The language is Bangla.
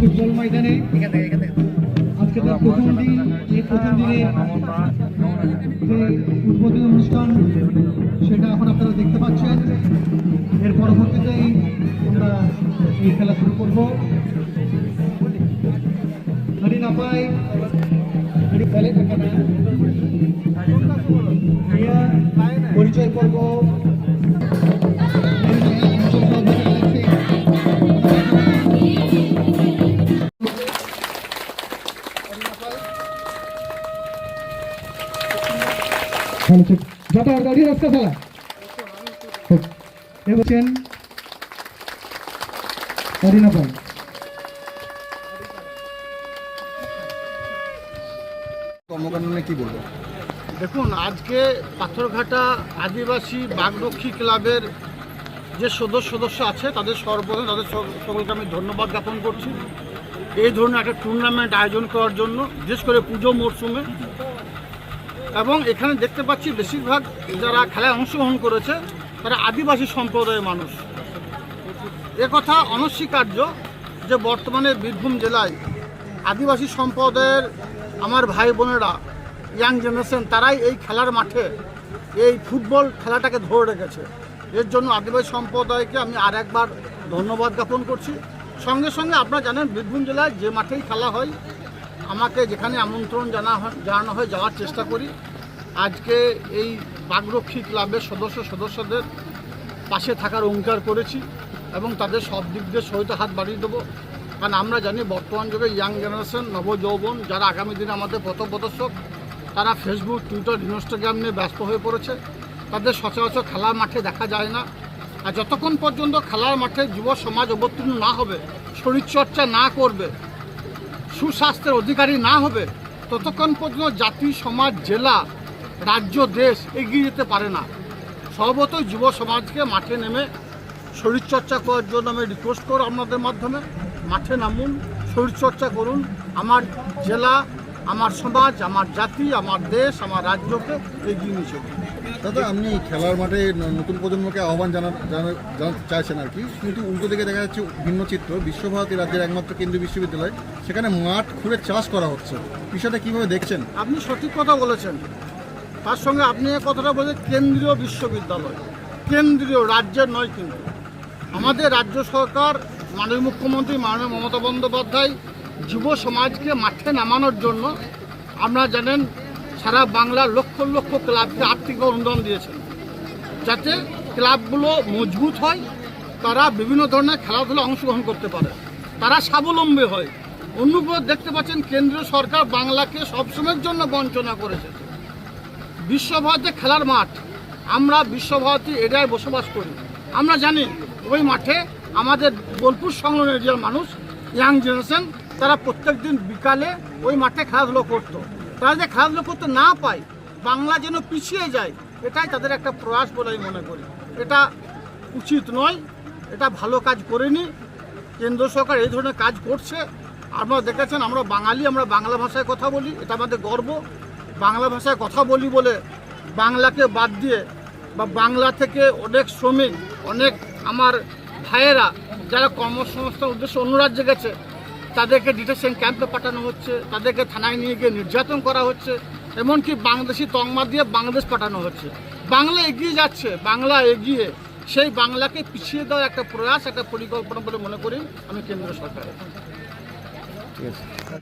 ফুটবল ময়দানে আজকে তার প্রথম দিন, এই প্রথম দিনে যে উদ্বোধনী অনুষ্ঠান, সেটা এখন আপনারা দেখতে পাচ্ছেন। এর পরবর্তীতেই আমরা এই খেলা শুরু করব। পরিচয় পর্ব যত গাড়ি রাস্তা চালা। এ বলছেন অরিনা পাল। কর্মকাণ্ড কি বলব? দেখুন আজকে পাথরঘাটা আদিবাসী বাগরক্ষী ক্লাবের যে সদস্য সদস্য আছে তাদের সর্বপ্রথম তাদের সকলকে আমি ধন্যবাদ জ্ঞাপন করছি। এই ধরনের একটা টুর্নামেন্ট আয়োজন করার জন্য বিশেষ করে পুজো মরশুমে এবং এখানে দেখতে পাচ্ছি বেশিরভাগ যারা খেলায় অংশগ্রহণ করেছে, তারা আদিবাসী সম্প্রদায়ের মানুষ। কথা অনস্বীকার্য যে বর্তমানে বীরভূম জেলায় আদিবাসী সম্প্রদায়ের আমার ভাই বোনেরা, ইয়াং জেনারেশন, তারাই এই খেলার মাঠে এই ফুটবল খেলাটাকে ধরে রেখেছে। এর জন্য আদিবাসী সম্প্রদায়কে আমি আর একবার ধন্যবাদ জ্ঞাপন করছি। সঙ্গে সঙ্গে আপনারা জানেন, বীরভূম জেলায় যে মাঠেই খেলা হয় আমাকে যেখানে আমন্ত্রণ জানা জানানো হয় যাওয়ার চেষ্টা করি। আজকে এই বাগরক্ষী ক্লাবের সদস্য সদস্যদের পাশে থাকার অঙ্গীকার করেছি এবং তাদের সব দিক দিয়ে সহিত হাত বাড়িয়ে দেবো। কারণ আমরা জানি বর্তমান যুগে ইয়াং জেনারেশন, নবযৌবন, যারা আগামী দিনে আমাদের পথপ্রদর্শক, তারা ফেসবুক, টুইটার, ইনস্টাগ্রাম নিয়ে ব্যস্ত হয়ে পড়েছে। তাদের সচরাচর খেলার মাঠে দেখা যায় না। আর যতক্ষণ পর্যন্ত খেলার মাঠে যুব সমাজ অবতীর্ণ না হবে, শরীরচর্চা না করবে সুস্বাস্থ্যের অধিকারী না হবে, ততক্ষণ পর্যন্ত জাতি, সমাজ, জেলা, রাজ্য, দেশ এগিয়ে যেতে পারে না। সর্বত যুব সমাজকে মাঠে নেমে শরীরচর্চা করার জন্য আমি রিকোয়েস্ট করব আপনাদের মাধ্যমে। মাঠে নামুন, শরীরচর্চা করুন। আমার জেলা আমার সমাজ আমার জাতি আমার দেশ আমার রাজ্যকে এগিয়ে নিয়ে চলুন। দাদা আপনি খেলার মাঠে নতুন প্রজন্মকে আহ্বান জানা জানা- জানাতে চাইছেন আর কি। কিন্তু উল্টো দিকে দেখা যাচ্ছে ভিন্ন চিত্র। বিশ্বভারতী রাজ্যের একমাত্র কেন্দ্রীয় বিশ্ববিদ্যালয়। সেখানে মাঠ খুঁড়ে চাষ করা হচ্ছে। বিষয়টা কীভাবে দেখছেন? আপনি সঠিক কথা বলেছেন। তার সঙ্গে আপনি কথাটা বলে কেন্দ্রীয় বিশ্ববিদ্যালয়। কেন্দ্রীয় রাজ্যের নয় কিন্তু। আমাদের রাজ্য সরকার মাননীয় মুখ্যমন্ত্রী মাননীয় মমতা বন্দ্যোপাধ্যায় যুব সমাজকে মাঠে নামানোর জন্য আপনারা জানেন, সারা বাংলার লক্ষ লক্ষ ক্লাবকে আর্থিক অনুদান দিয়েছেন। যাতে ক্লাবগুলো মজবুত হয়, তারা বিভিন্ন ধরনের খেলাধুলা অংশগ্রহণ করতে পারে। তারা স্বাবলম্বী হয়। অন্যগুলো দেখতে পাচ্ছেন, কেন্দ্রীয় সরকার বাংলাকে সবসময়ের জন্য বঞ্চনা করেছে। বিশ্বভারতী খেলার মাঠ, আমরা বিশ্বভারতী এরিয়ায় বসবাস করি। আমরা জানি, ওই মাঠে আমাদের বোলপুর সংলগ্ন এরিয়ার মানুষ, ইয়াং জেনারেশন তারা প্রত্যেক দিন বিকালে ওই মাঠে খেলাধুলো করতো। তারা যে খেলাধুলো করতে না পায়, বাংলা যেন পিছিয়ে যায়, এটাই তাদের একটা প্রয়াস বলে আমি মনে করি। এটা উচিত নয়, এটা ভালো কাজ করেনি। কেন্দ্র সরকার এই ধরনের কাজ করছে। আপনারা দেখেছেন, আমরা বাঙালি, আমরা বাংলা ভাষায় কথা বলি, এটা আমাদের গর্ব। বাংলা ভাষায় কথা বলি বলে বাংলাকে বাদ দিয়ে বা বাংলা থেকে অনেক শ্রমিক, অনেক আমার ভাইয়েরা, যারা কর্মসংস্থান উদ্দেশ্যে অন্য রাজ্যে গেছে তাদেরকে ডিটেশন ক্যাম্পে পাঠানো হচ্ছে, তাদেরকে থানায় নিয়ে গিয়ে নির্যাতন করা হচ্ছে, এমনকি বাংলাদেশি তংমা দিয়ে বাংলাদেশ পাঠানো হচ্ছে। বাংলা এগিয়ে যাচ্ছে, বাংলা এগিয়ে। সেই বাংলাকে পিছিয়ে দেওয়ার একটা প্রয়াস, একটা পরিকল্পনা বলে মনে করি আমি কেন্দ্র সরকারের।